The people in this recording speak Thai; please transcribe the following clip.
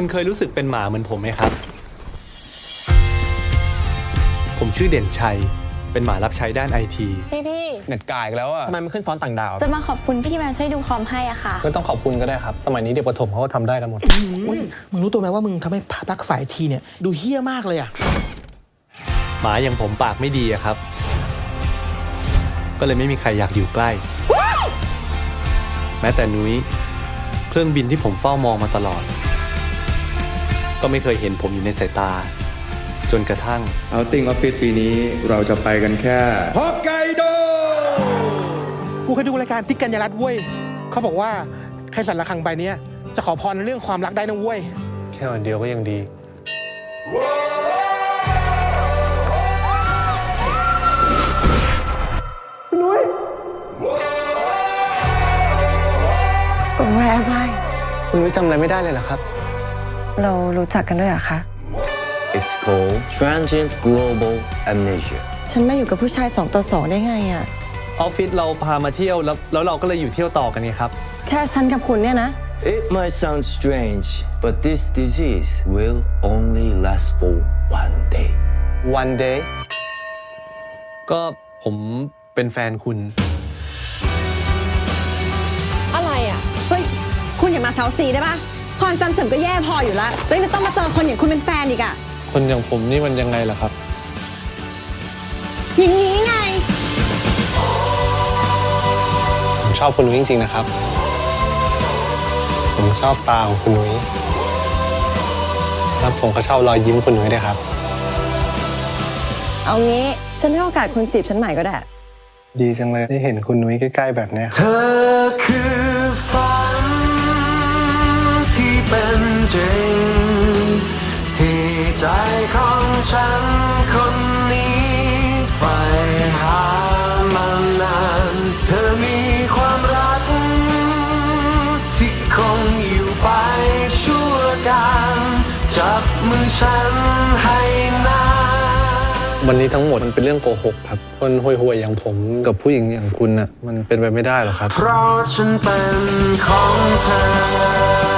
คุณเคยรู้สึกเป็นหมาเหมือนผมไหมครับ ผมชื่อเด่นชัย เป็นหมารับใช้ด้านไอทีพี่พี่เน็ตกายอีกแล้วอะทำไมมันขึ้นฟอนต์ต่างดาว จะมาขอบคุณพี่ที่มาช่วยดูคอมให้อะค่ะ ไม่ต้องขอบคุณก็ได้ครับ สมัยนี้เด็กประถมเขาก็ทำได้กันหมด มึงรู้ตัวไหมว่ามึงทำให้พักฝ่ายทีเนี่ย ดูเฮี้ยมากเลยอะหมาอย่างผมปากไม่ดีอะครับ ก็เลยไม่มีใครอยากอยู่ใกล้ แม้แต่นุ้ยเครื่องบินที่ผมเฝ้ามองมาตลอด ก็ไม่เคยเห็นผมอยู่ในสายตา จนกระทั่ง เอาติ้งออฟฟิศปีนี้เราจะไปกันแค่ฮอกไกโด กูเคยดูรายการติ๊กกัญญารัตน์เว้ยเขาบอกว่าใครสั่นระฆังใบเนี้ยจะขอพรในเรื่องความรักได้นะเว้ย แค่วันเดียวก็ยังดี Where am I คุณนุ้ยจำอะไรไม่ได้เลยเหรอครับ เรารู้จักกันด้วยเหรอคะ It's called transient global amnesia. ฉันมาอยู่กับผู้ชายสองต่อสองได้ไงอะออฟฟิศเราพามาเที่ยวแล้วแล้วเราก็เลยอยู่เที่ยวต่อกันไงครับ แค่ฉันกับคุณเนี่ยนะ It might sound strange, but this disease will only last for one day. one day ก็ผมเป็นแฟนคุณ อะไรอะ เฮ้ย คุณอย่ามาเซาซีได้ปะ ความจำเสื่อมก็แย่พออยู่แล้วแล้วยังจะต้องมาเจอคนอย่างคุณเป็นแฟนอีกอะคนอย่างผมนี่มันยังไงล่ะครับ อย่างนี้ไง ผมชอบคุณนุ้ยจริงๆนะครับ ผมชอบตาของคุณนุ้ยแล้วผมก็ชอบรอยยิ้มคุณนุ้ยด้วยครับ เอางี้ฉันให้โอกาสคุณจีบฉันใหม่ก็ได้ ดีจังเลยได้เห็นคุณนุ้ยใกล้ๆแบบเนี้ย เธอคือ ฉันคนนี้ใฝ่หามานาน เธอมีความรัก ที่คงอยู่ไปชั่วการจับมือฉันให้นานวันนี้ทั้งหมดมันเป็นเรื่องโกหกครับ คนห่วยๆอย่างผมกับผู้หญิงอย่างคุณน่ะมันเป็นไปไม่ได้หรอกครับ เพราะฉันเป็นของเธอ